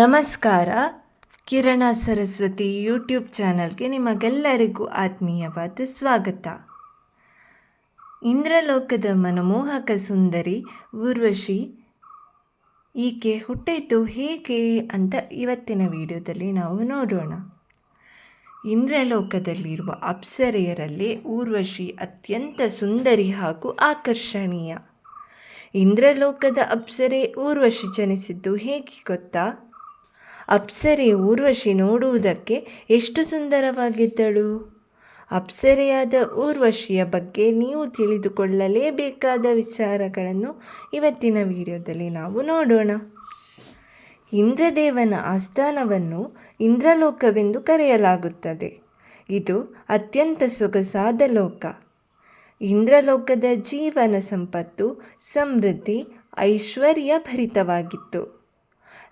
ನಮಸ್ಕಾರ. ಕಿರಣ ಸರಸ್ವತಿ ಯೂಟ್ಯೂಬ್ ಚಾನಲ್ಗೆ ನಿಮಗೆಲ್ಲರಿಗೂ ಆತ್ಮೀಯವಾದ ಸ್ವಾಗತ. ಇಂದ್ರಲೋಕದ ಮನಮೋಹಕ ಸುಂದರಿ ಊರ್ವಶಿ ಈಕೆ ಹುಟ್ಟಿದ್ದು ಹೇಗೆ ಅಂತ ಇವತ್ತಿನ ವಿಡಿಯೋದಲ್ಲಿ ನಾವು ನೋಡೋಣ. ಇಂದ್ರಲೋಕದಲ್ಲಿರುವ ಅಪ್ಸರೆಯರಲ್ಲಿ ಊರ್ವಶಿ ಅತ್ಯಂತ ಸುಂದರಿ ಹಾಗೂ ಆಕರ್ಷಣೀಯ. ಇಂದ್ರಲೋಕದ ಅಪ್ಸರೆ ಊರ್ವಶಿ ಜನಿಸಿದ್ದು ಹೇಗೆ ಗೊತ್ತಾ? ಅಪ್ಸರೆ ಊರ್ವಶಿ ನೋಡುವುದಕ್ಕೆ ಎಷ್ಟು ಸುಂದರವಾಗಿದ್ದಳು. ಅಪ್ಸರೆಯಾದ ಊರ್ವಶಿಯ ಬಗ್ಗೆ ನೀವು ತಿಳಿದುಕೊಳ್ಳಲೇಬೇಕಾದ ವಿಚಾರಗಳನ್ನು ಇವತ್ತಿನ ವಿಡಿಯೋದಲ್ಲಿ ನಾವು ನೋಡೋಣ. ಇಂದ್ರದೇವನ ಆಸ್ಥಾನವನ್ನು ಇಂದ್ರಲೋಕವೆಂದು ಕರೆಯಲಾಗುತ್ತದೆ. ಇದು ಅತ್ಯಂತ ಸೊಗಸಾದ ಲೋಕ. ಇಂದ್ರಲೋಕದ ಜೀವನ ಸಂಪತ್ತು, ಸಮೃದ್ಧಿ ಐಶ್ವರ್ಯ ಭರಿತವಾಗಿತ್ತು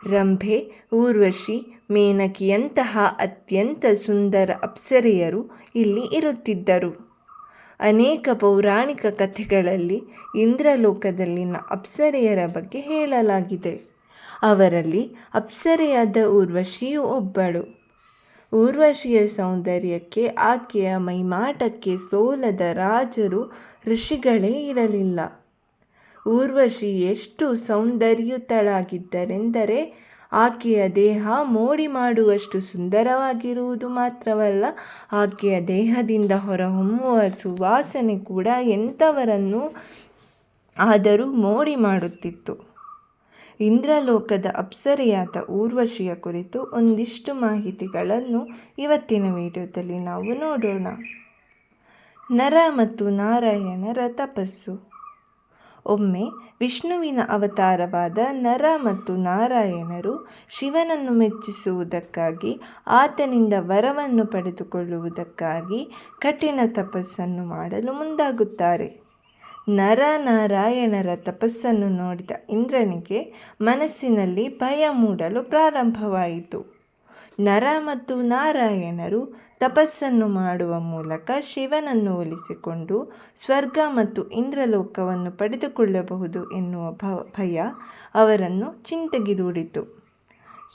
ರಂಭೆ, ಊರ್ವಶಿ, ಮೇನಕಿಯಂತಹ ಅತ್ಯಂತ ಸುಂದರ ಅಪ್ಸರೆಯರು ಇಲ್ಲಿ ಇರುತ್ತಿದ್ದರು. ಅನೇಕ ಪೌರಾಣಿಕ ಕಥೆಗಳಲ್ಲಿ ಇಂದ್ರಲೋಕದಲ್ಲಿನ ಅಪ್ಸರೆಯರ ಬಗ್ಗೆ ಹೇಳಲಾಗಿದೆ. ಅವರಲ್ಲಿ ಅಪ್ಸರೆಯಾದ ಊರ್ವಶಿಯು ಒಬ್ಬಳು. ಊರ್ವಶಿಯ ಸೌಂದರ್ಯಕ್ಕೆ ಆಕೆಯ ಮೈಮಾಟಕ್ಕೆ ಸೋಲದ ರಾಜರು ಋಷಿಗಳೇ ಇರಲಿಲ್ಲ. ಊರ್ವಶಿ ಎಷ್ಟು ಸೌಂದರ್ಯುತಳಾಗಿದ್ದರೆಂದರೆ ಆಕೆಯ ದೇಹ ಮೋಡಿ ಮಾಡುವಷ್ಟು ಸುಂದರವಾಗಿರುವುದು ಮಾತ್ರವಲ್ಲ, ಆಕೆಯ ದೇಹದಿಂದ ಹೊರಹೊಮ್ಮುವ ಸುವಾಸನೆ ಕೂಡ ಎಂಥವರನ್ನು ಆದರೂ ಮೋಡಿ ಮಾಡುತ್ತಿತ್ತು. ಇಂದ್ರಲೋಕದ ಅಪ್ಸರೆಯಾದ ಊರ್ವಶಿಯ ಕುರಿತು ಒಂದಿಷ್ಟು ಮಾಹಿತಿಗಳನ್ನು ಇವತ್ತಿನ ವಿಡಿಯೋದಲ್ಲಿ ನಾವು ನೋಡೋಣ. ನರ ಮತ್ತು ನಾರಾಯಣರ ತಪಸ್ಸು. ಒಮ್ಮೆ ವಿಷ್ಣುವಿನ ಅವತಾರವಾದ ನರ ಮತ್ತು ನಾರಾಯಣರು ಶಿವನನ್ನು ಮೆಚ್ಚಿಸುವುದಕ್ಕಾಗಿ, ಆತನಿಂದ ವರವನ್ನು ಪಡೆದುಕೊಳ್ಳುವುದಕ್ಕಾಗಿ ಕಠಿಣ ತಪಸ್ಸನ್ನು ಮಾಡಲು ಮುಂದಾಗುತ್ತಾರೆ. ನರ ನಾರಾಯಣರ ತಪಸ್ಸನ್ನು ನೋಡಿದ ಇಂದ್ರನಿಗೆ ಮನಸ್ಸಿನಲ್ಲಿ ಭಯ ಮೂಡಲು ಪ್ರಾರಂಭವಾಯಿತು. ನರ ಮತ್ತು ನಾರಾಯಣರು ತಪಸ್ಸನ್ನು ಮಾಡುವ ಮೂಲಕ ಶಿವನನ್ನು ಒಲಿಸಿಕೊಂಡು ಸ್ವರ್ಗ ಮತ್ತು ಇಂದ್ರಲೋಕವನ್ನು ಪಡೆದುಕೊಳ್ಳಬಹುದು ಎನ್ನುವ ಭಯ ಅವರನ್ನು ಚಿಂತೆಗಿದೂಡಿತು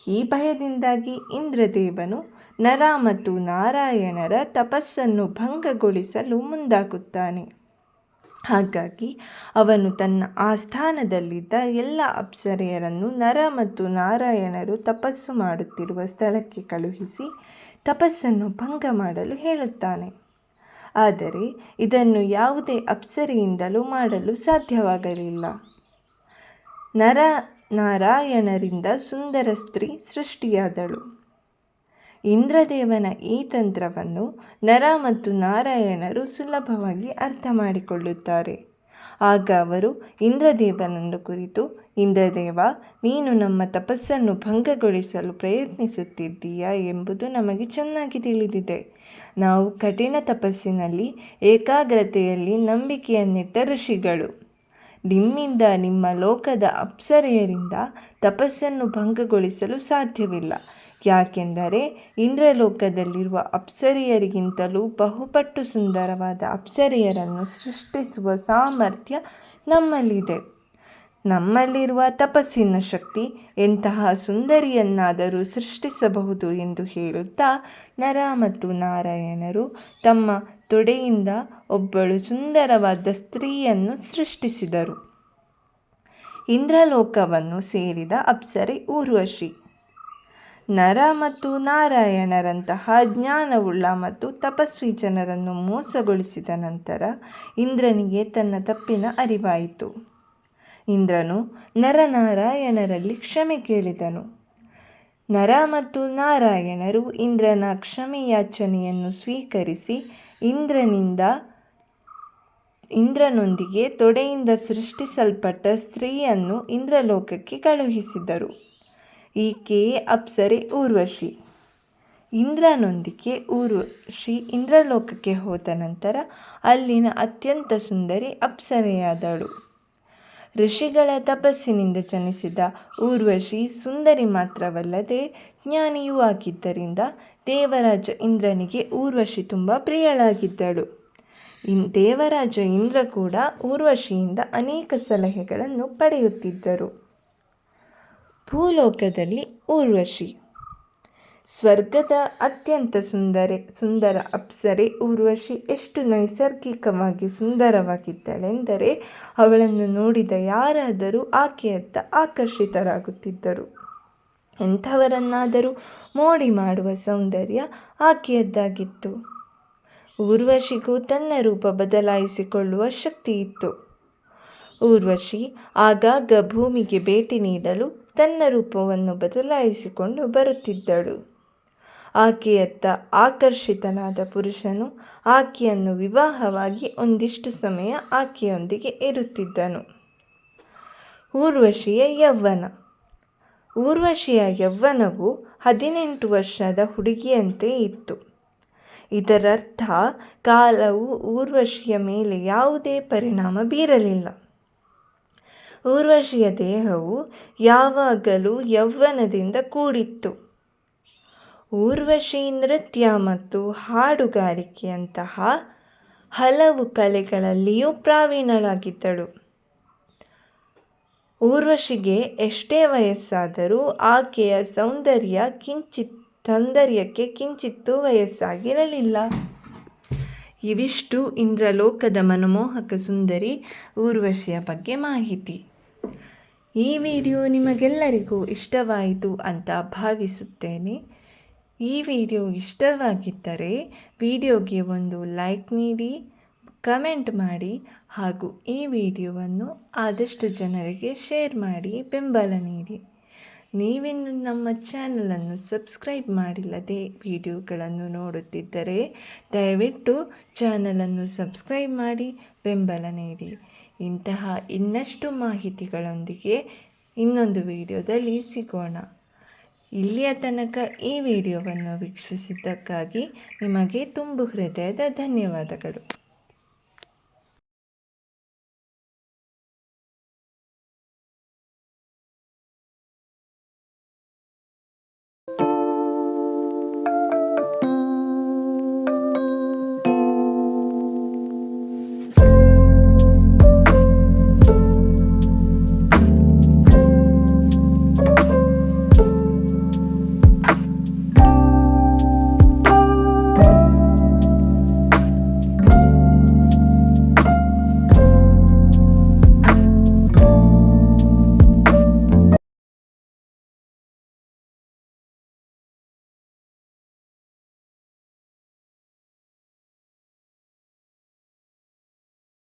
ಈ ಭಯದಿಂದಾಗಿ ಇಂದ್ರದೇವನು ನರ ಮತ್ತು ನಾರಾಯಣರ ತಪಸ್ಸನ್ನು ಭಂಗಗೊಳಿಸಲು ಮುಂದಾಗುತ್ತಾನೆ. ಹಾಗಾಗಿ ಅವನು ತನ್ನ ಆಸ್ಥಾನದಲ್ಲಿದ್ದ ಎಲ್ಲ ಅಪ್ಸರೆಯರನ್ನು ನರ ಮತ್ತು ನಾರಾಯಣರು ತಪಸ್ಸು ಮಾಡುತ್ತಿರುವ ಸ್ಥಳಕ್ಕೆ ಕಳುಹಿಸಿ ತಪಸ್ಸನ್ನು ಭಂಗ ಮಾಡಲು ಹೇಳುತ್ತಾನೆ. ಆದರೆ ಇದನ್ನು ಯಾವುದೇ ಅಪ್ಸರಿಯಿಂದಲೂ ಮಾಡಲು ಸಾಧ್ಯವಾಗಲಿಲ್ಲ. ನರ ನಾರಾಯಣರಿಂದ ಸುಂದರ ಸ್ತ್ರೀ ಸೃಷ್ಟಿಯಾದಳು. ಇಂದ್ರದೇವನ ಈ ತಂತ್ರವನ್ನು ನರ ಮತ್ತು ನಾರಾಯಣರು ಸುಲಭವಾಗಿ ಅರ್ಥ ಮಾಡಿಕೊಳ್ಳುತ್ತಾರೆ. ಆಗ ಅವರು, ಇಂದ್ರದೇವನನ್ನು ಕುರಿತು, ಇಂದ್ರದೇವ, ನೀನು ನಮ್ಮ ತಪಸ್ಸನ್ನು ಭಂಗಗೊಳಿಸಲು ಪ್ರಯತ್ನಿಸುತ್ತಿದ್ದೀಯಾ ಎಂಬುದು ನಮಗೆ ಚೆನ್ನಾಗಿ ತಿಳಿದಿದೆ. ನಾವು ಕಠಿಣ ತಪಸ್ಸಿನಲ್ಲಿ, ಏಕಾಗ್ರತೆಯಲ್ಲಿ ನಂಬಿಕೆಯನ್ನಿಟ್ಟ ಋಷಿಗಳು. ನಿಮ್ಮಿಂದ ನಿಮ್ಮ ಲೋಕದ ಅಪ್ಸರೆಯರಿಂದ ತಪಸ್ಸನ್ನು ಭಂಗಗೊಳಿಸಲು ಸಾಧ್ಯವಿಲ್ಲ. ಯಾಕೆಂದರೆ ಇಂದ್ರಲೋಕದಲ್ಲಿರುವ ಅಪ್ಸರಿಯರಿಗಿಂತಲೂ ಬಹುಪಟ್ಟು ಸುಂದರವಾದ ಅಪ್ಸರಿಯರನ್ನು ಸೃಷ್ಟಿಸುವ ಸಾಮರ್ಥ್ಯ ನಮ್ಮಲ್ಲಿದೆ. ನಮ್ಮಲ್ಲಿರುವ ತಪಸ್ಸಿನ ಶಕ್ತಿ ಎಂತಹ ಸುಂದರಿಯನ್ನಾದರೂ ಸೃಷ್ಟಿಸಬಹುದು ಎಂದು ಹೇಳುತ್ತಾ ನರ ಮತ್ತು ನಾರಾಯಣರು ತಮ್ಮ ತೊಡೆಯಿಂದ ಒಬ್ಬಳು ಸುಂದರವಾದ ಸ್ತ್ರೀಯನ್ನು ಸೃಷ್ಟಿಸಿದರು. ಇಂದ್ರಲೋಕವನ್ನು ಸೇರಿದ ಅಪ್ಸರೆ ಊರ್ವಶಿ. ನರ ಮತ್ತು ನಾರಾಯಣರಂತಹ ಜ್ಞಾನವುಳ್ಳ ಮತ್ತು ತಪಸ್ವಿ ಜನರನ್ನು ಮೋಸಗೊಳಿಸಿದ ನಂತರ ಇಂದ್ರನಿಗೆ ತನ್ನ ತಪ್ಪಿನ ಅರಿವಾಯಿತು. ಇಂದ್ರನು ನರನಾರಾಯಣರಲ್ಲಿ ಕ್ಷಮೆ ಕೇಳಿದನು. ನರ ಮತ್ತು ನಾರಾಯಣರು ಇಂದ್ರನ ಕ್ಷಮೆಯಾಚನೆಯನ್ನು ಸ್ವೀಕರಿಸಿ ಇಂದ್ರನಿಂದ ಇಂದ್ರನೊಂದಿಗೆ ತೊಡೆಯಿಂದ ಸೃಷ್ಟಿಸಲ್ಪಟ್ಟ ಸ್ತ್ರೀಯನ್ನು ಇಂದ್ರಲೋಕಕ್ಕೆ ಕಳುಹಿಸಿದರು. ಈಕೆಯೇ ಅಪ್ಸರೆ ಊರ್ವಶಿ. ಇಂದ್ರನೊಂದಿಗೆ ಊರ್ವಶಿ ಇಂದ್ರಲೋಕಕ್ಕೆ ಹೋದ ನಂತರ ಅಲ್ಲಿನ ಅತ್ಯಂತ ಸುಂದರಿ ಅಪ್ಸರೆಯಾದಳು. ಋಷಿಗಳ ತಪಸ್ಸಿನಿಂದ ಜನಿಸಿದ ಊರ್ವಶಿ ಸುಂದರಿ ಮಾತ್ರವಲ್ಲದೆ ಜ್ಞಾನಿಯೂ ಆಗಿದ್ದರಿಂದ ದೇವರಾಜ ಇಂದ್ರನಿಗೆ ಊರ್ವಶಿ ತುಂಬ ಪ್ರಿಯಳಾಗಿದ್ದಳು. ಇನ್ ದೇವರಾಜ ಇಂದ್ರ ಕೂಡ ಊರ್ವಶಿಯಿಂದ ಅನೇಕ ಸಲಹೆಗಳನ್ನು ಪಡೆಯುತ್ತಿದ್ದರು. ಭೂಲೋಕದಲ್ಲಿ ಊರ್ವಶಿ ಸ್ವರ್ಗದ ಅತ್ಯಂತ ಸುಂದರ ಸುಂದರ ಅಪ್ಸರೆ ಊರ್ವಶಿ ಎಷ್ಟು ನೈಸರ್ಗಿಕವಾಗಿ ಸುಂದರವಾಗಿದ್ದಳೆಂದರೆ ಅವಳನ್ನು ನೋಡಿದ ಯಾರಾದರೂ ಆಕೆಯತ್ತ ಆಕರ್ಷಿತರಾಗುತ್ತಿದ್ದರು. ಎಂಥವರನ್ನಾದರೂ ಮೋಡಿ ಮಾಡುವ ಸೌಂದರ್ಯ ಆಕೆಯದ್ದಾಗಿತ್ತು. ಊರ್ವಶಿಗೂ ತನ್ನ ರೂಪ ಬದಲಾಯಿಸಿಕೊಳ್ಳುವ ಶಕ್ತಿ ಇತ್ತು ಊರ್ವಶಿ ಆಗಾಗ ಭೂಮಿಗೆ ಭೇಟಿ ನೀಡಲು ತನ್ನ ರೂಪವನ್ನು ಬದಲಾಯಿಸಿಕೊಂಡು ಬರುತ್ತಿದ್ದಳು. ಆಕೆಯತ್ತ ಆಕರ್ಷಿತನಾದ ಪುರುಷನು ಆಕೆಯನ್ನು ವಿವಾಹವಾಗಿ ಒಂದಿಷ್ಟು ಸಮಯ ಆಕೆಯೊಂದಿಗೆ ಇರುತ್ತಿದ್ದನು. ಊರ್ವಶಿಯ ಯೌವನ ಊರ್ವಶಿಯ ಯೌವನವು ಹದಿನೆಂಟು ವರ್ಷದ ಹುಡುಗಿಯಂತೆ ಇತ್ತು. ಇದರರ್ಥ, ಕಾಲವು ಊರ್ವಶಿಯ ಮೇಲೆ ಯಾವುದೇ ಪರಿಣಾಮ ಬೀರಲಿಲ್ಲ. ಊರ್ವಶಿಯ ದೇಹವು ಯಾವಾಗಲೂ ಯೌವನದಿಂದ ಕೂಡಿತ್ತು. ಊರ್ವಶಿ ನೃತ್ಯ ಮತ್ತು ಹಾಡುಗಾರಿಕೆಯಂತಹ ಹಲವು ಕಲೆಗಳಲ್ಲಿಯೂ ಪ್ರಾವೀಣಳಾಗಿದ್ದಳು. ಊರ್ವಶಿಗೆ ಎಷ್ಟೇ ವಯಸ್ಸಾದರೂ ಆಕೆಯ ಸೌಂದರ್ಯ ಕಿಂಚಿತ್, ಸೌಂದರ್ಯಕ್ಕೆ ಕಿಂಚಿತ್ತೂ ವಯಸ್ಸಾಗಿರಲಿಲ್ಲ. ಇವಿಷ್ಟು ಇಂದ್ರಲೋಕದ ಮನಮೋಹಕ ಸುಂದರಿ ಊರ್ವಶಿಯ ಬಗ್ಗೆ ಮಾಹಿತಿ. ಈ ವಿಡಿಯೋ ನಿಮಗೆಲ್ಲರಿಗೂ ಇಷ್ಟವಾಯಿತು ಅಂತ ಭಾವಿಸುತ್ತೇನೆ. ಈ ವಿಡಿಯೋ ಇಷ್ಟವಾಗಿದ್ದರೆ ವಿಡಿಯೋಗೆ ಒಂದು ಲೈಕ್ ನೀಡಿ, ಕಮೆಂಟ್ ಮಾಡಿ ಹಾಗೂ ಈ ವಿಡಿಯೋವನ್ನು ಆದಷ್ಟು ಜನರಿಗೆ ಶೇರ್ ಮಾಡಿ, ಬೆಂಬಲ ನೀಡಿ. ನೀವಿನ್ನು ನಮ್ಮ ಚಾನಲನ್ನು ಸಬ್ಸ್ಕ್ರೈಬ್ ಮಾಡಿಲ್ಲದೆ ವಿಡಿಯೋಗಳನ್ನು ನೋಡುತ್ತಿದ್ದರೆ ದಯವಿಟ್ಟು ಚಾನಲನ್ನು ಸಬ್ಸ್ಕ್ರೈಬ್ ಮಾಡಿ ಬೆಂಬಲ ನೀಡಿ. ಇಂತಹ ಇನ್ನಷ್ಟು ಮಾಹಿತಿಗಳೊಂದಿಗೆ ಇನ್ನೊಂದು ವಿಡಿಯೋದಲ್ಲಿ ಸಿಗೋಣ. ಇಲ್ಲಿಯ ತನಕ ಈ ವಿಡಿಯೋವನ್ನು ವೀಕ್ಷಿಸಿದ್ದಕ್ಕಾಗಿ ನಿಮಗೆ ತುಂಬು ಹೃದಯದ ಧನ್ಯವಾದಗಳು.